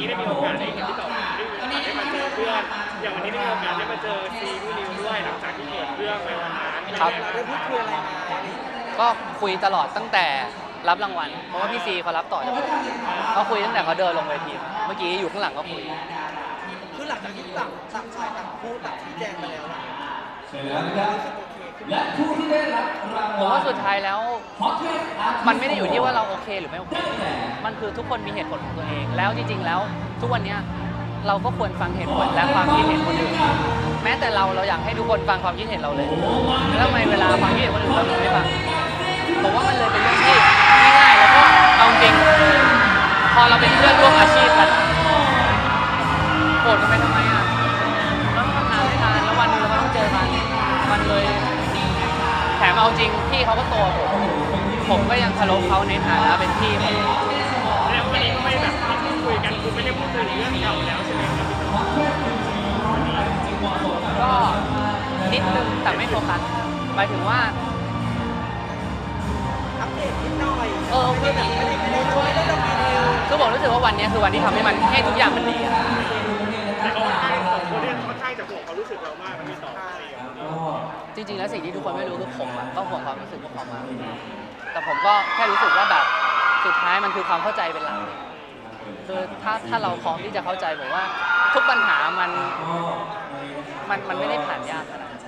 นี้ได้มีโอกาสได้เห็นพี่ต่อได้มีโอกาสได้มาเจอเพื่อน อย่างวันนี้ได้มีโอกาสได้มาเจอซีพี่นิวด้วยหลังจากที่เกิดเรื่องไปวันนั้นครับ เราได้พูดคุยอะไรมาก็คุยตลอดตั้งแต่รับรางวัล เพราะว่าพี่ซีเขารับต่อจากผมเขาคุยตั้งแต่เขาเดินลงเวทีมาเมื่อกี้อยู่ข้างหลังก็คุย คือหลังจากที่ต่างต่างฝ่ายต่างพูดต่างชี้แจงไปแล้วอะเสร็จแล้วนะครับรู้สึกโอเคขึ้น และผู้ที่ได้รับรางผมวัลว่าสุดท้ายแล้ว ฮอตเทสอาร์ติสต์มันไม่ได้อยู่ที่ว่าเราโอเคหรือไม่โอเคมันคือทุกคนมีเหตุผลของตัวเอง แล้วจริงๆ แล้ว ทุกวันเนี้ยเราก็ควรฟังเหตุผลและความคิดเห็นคนอื่น แม้แต่เราเราอยากให้ทุกคนฟังความคิดเห็นเราเลย แล้วทำไมเวลาฟังคิดเห็นคนอื่นเราถึงไม่ฟังผมว่ามันเลยเป็นเรื่องที่ง่ายๆ แล้วก็เอาจริง พอเราเป็นเพื่อนร่วมอาชีพกันโกรธกันไปทำไมอะ จริงพี่เขาก็โตกว่าผมผมก็ยังเคารพเขาในฐานะเป็นพี่ผมแล้ววันนี้ก็ไม่แบบพูดคุยกันคือไม่ได้พูดคุยเรื่องเก่าแล้วใช่ไหมครับก็นิดนึงแต่ไม่โฟกัสหมายถึงว่า อัปเดตนิดหน่อยเออไม่ได้แบบไม่ได้ไม่ได้ช่วยได้ลงดีเทลคือผมรู้สึกว่าวันนี้คือวันที่ทำให้มันให้ทุกอย่างมันดีอะแต่เขาค่อนข้างสองคนเนี่ยค่อนข้างจะห่วงความรู้สึกเรา จริงๆ แล้วสิ่งที่ทุกคนไม่รู้คือผมอะก็ห่วงความรู้สึกพวกเขามากแต่ผมก็แค่รู้สึกว่าแบบสุดท้ายมันคือความเข้าใจเป็นหลักคือถ้าถ้าเราพร้อมที่จะเข้าใจผมว่า ทุกปัญหามันมันมันไม่ได้ผ่านยากขนาดนั้น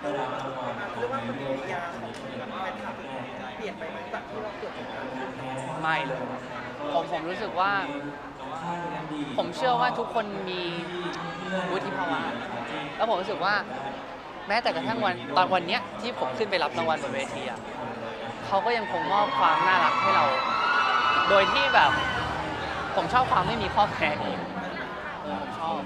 เรียกว่าปฏิกิริยาของแฟนคลับเปลี่ยนไปไหมจากที่เราเกิดเหตุการไม่เลย ผมผมรู้สึกว่า ผมเชื่อว่าทุกคนมีวุฒิภาวะแล้วผมรู้สึกว่า แม้แต่กระทั่งวันตอนวันเนี้ยที่ผมขึ้นไปรับรางวัลบนเวทีอะเขาก็ยังคงมอบความน่ารักให้เรา โดยที่แบบ ผมชอบความไม่มีข้อแม้นี้ผมชอบ